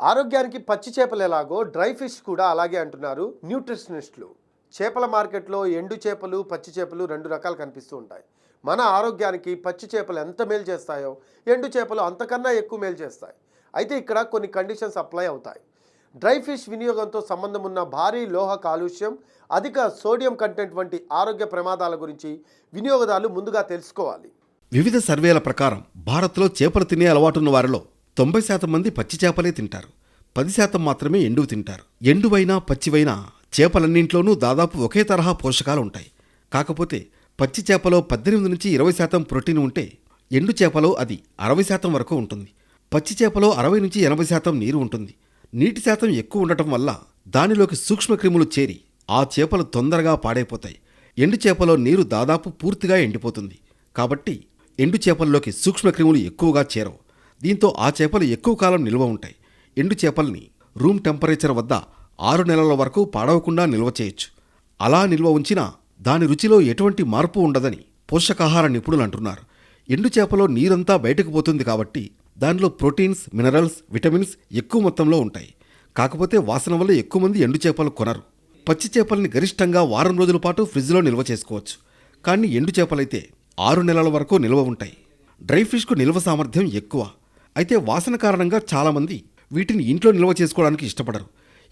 ఆరోగ్యానికి పచ్చి చేపలు ఎలాగో డ్రై ఫిష్ కూడా అలాగే అంటున్నారు న్యూట్రిషనిస్టులు. చేపల మార్కెట్లో ఎండు చేపలు పచ్చి చేపలు రెండు రకాలు కనిపిస్తూ ఉంటాయి. మన ఆరోగ్యానికి పచ్చి చేపలు ఎంత మేలు చేస్తాయో ఎండు చేపలు అంతకన్నా ఎక్కువ మేలు చేస్తాయి. అయితే ఇక్కడ కొన్ని కండిషన్స్ అప్లై అవుతాయి. డ్రై ఫిష్ వినియోగంతో సంబంధం ఉన్న భారీ లోహ కాలుష్యం అధిక సోడియం కంటెంట్ వంటి ఆరోగ్య ప్రమాదాల గురించి వినియోగదారులు ముందుగా తెలుసుకోవాలి. వివిధ సర్వేల ప్రకారం భారత్లో చేపలు తినే అలవాటున్న వారిలో తొంభై శాతం మంది పచ్చి చేపలే తింటారు. పది శాతం మాత్రమే ఎండువు తింటారు. ఎండువైనా పచ్చివైనా చేపలన్నింట్లోనూ దాదాపు ఒకే తరహా పోషకాలు ఉంటాయి కాకపోతే పచ్చి చేపలో పద్దెనిమిది నుంచి ఇరవై శాతం ప్రోటీన్ ఉంటే ఎండు చేపలో అది అరవై శాతం వరకు ఉంటుంది. పచ్చి చేపలో అరవై నుంచి ఎనభై శాతం నీరు ఉంటుంది. నీటి శాతం ఎక్కువ ఉండటం వల్ల దానిలోకి సూక్ష్మక్రిములు చేరి ఆ చేపలు తొందరగా పాడైపోతాయి. ఎండు చేపలో నీరు దాదాపు పూర్తిగా ఎండిపోతుంది. కాబట్టి ఎండు చేపల్లోకి సూక్ష్మక్రిములు ఎక్కువగా చేరవు. దీంతో ఆ చేపలు ఎక్కువ కాలం నిల్వ ఉంటాయి. ఎండు చేపల్ని రూమ్ టెంపరేచర్ వద్ద ఆరు నెలల వరకు పాడవకుండా నిల్వ చేయొచ్చు. అలా నిల్వ ఉంచినా దాని రుచిలో ఎటువంటి మార్పు ఉండదని పోషకాహార నిపుణులు అంటున్నారు. ఎండు చేపలో నీరంతా బయటకు పోతుంది కాబట్టి దానిలో ప్రోటీన్స్ మినరల్స్ విటమిన్స్ ఎక్కువ మొత్తంలో ఉంటాయి. కాకపోతే వాసన వల్ల ఎక్కువ మంది ఎండు చేపలు కొనరు. పచ్చి చేపల్ని గరిష్టంగా వారం రోజుల పాటు ఫ్రిడ్జ్లో నిల్వ చేసుకోవచ్చు. కానీ ఎండు చేపలైతే ఆరు నెలల వరకు నిల్వ ఉంటాయి. డ్రై ఫిష్కు నిల్వ సామర్థ్యం ఎక్కువ. అయితే వాసన కారణంగా చాలామంది వీటిని ఇంట్లో నిల్వ చేసుకోవడానికి ఇష్టపడరు.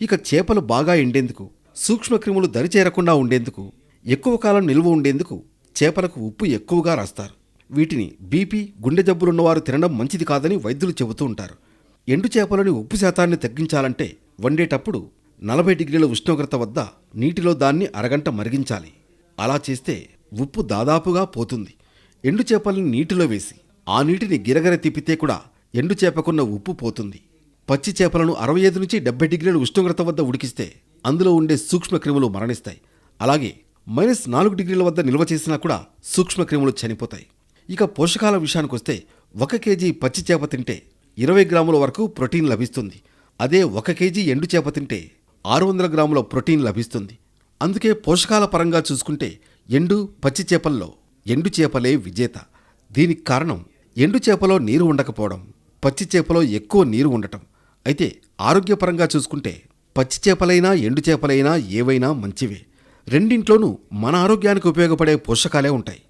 ఇక చేపలు బాగా ఎండేందుకు సూక్ష్మక్రిములు దరిచేరకుండా ఉండేందుకు ఎక్కువ కాలం నిల్వ ఉండేందుకు చేపలకు ఉప్పు ఎక్కువగా రాస్తారు. వీటిని బీపీ గుండె జబ్బులున్నవారు తినడం మంచిది కాదని వైద్యులు చెబుతూ ఉంటారు. ఎండు చేపలని ఉప్పు శాతాన్ని తగ్గించాలంటే వండేటప్పుడు నలభై డిగ్రీల ఉష్ణోగ్రత వద్ద నీటిలో దాన్ని అరగంట మరిగించాలి. అలా చేస్తే ఉప్పు దాదాపుగా పోతుంది. ఎండు చేపల్ని నీటిలో వేసి ఆ నీటిని గిరగర తిప్పితే కూడా ఎండు చేపకున్న ఉప్పు పోతుంది. పచ్చి చేపలను అరవై ఐదు నుంచి డెబ్బై డిగ్రీల ఉష్ణోగ్రత వద్ద ఉడికిస్తే అందులో ఉండే సూక్ష్మక్రిములు మరణిస్తాయి. అలాగే మైనస్ నాలుగు డిగ్రీల వద్ద నిల్వ చేసినా కూడా సూక్ష్మక్రిములు చనిపోతాయి. ఇక పోషకాల విషయానికొస్తే ఒక కేజీ పచ్చి చేప తింటే ఇరవై గ్రాముల వరకు ప్రోటీన్ లభిస్తుంది. అదే ఒక కేజీ ఎండు చేప తింటే ఆరు వందల గ్రాముల ప్రోటీన్ లభిస్తుంది. అందుకే పోషకాల పరంగా చూసుకుంటే ఎండు పచ్చి చేపల్లో ఎండు చేపలే విజేత. దీనికి కారణం ఎండు చేపలో నీరు ఉండకపోవడం. పచ్చి చేపలో ఎక్కువ నీరు ఉండటం. అయితే ఆరోగ్యపరంగా చూసుకుంటే పచ్చి చేపలైనా ఎండు చేపలైనా ఏవైనా మంచివే. రెండింట్లోనూ మన ఆరోగ్యానికి ఉపయోగపడే పోషకాలే ఉంటాయి.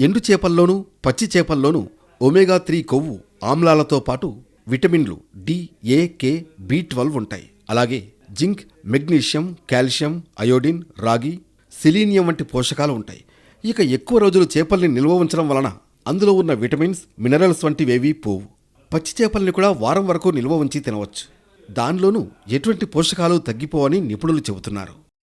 ఎండు చేపల్లోనూ పచ్చి చేపల్లోనూ ఒమేగా త్రీ కొవ్వు ఆమ్లాలతో పాటు విటమిన్లు D A K B twelve ఉంటాయి. అలాగే జింక్ మెగ్నీషియం కాల్షియం అయోడిన్ రాగి సిలీనియం వంటి పోషకాలు ఉంటాయి. ఇక ఎక్కువ రోజులు చేపల్ని నిల్వ ఉంచడం వలన అందులో ఉన్న విటమిన్స్ మినరల్స్ వంటివేవీ పోవు. పచ్చి చేపల్ని కూడా వారం వరకు నిల్వ ఉంచి తినవచ్చు. దానిలోనూ ఎటువంటి పోషకాలు తగ్గిపోవని నిపుణులు చెబుతున్నారు.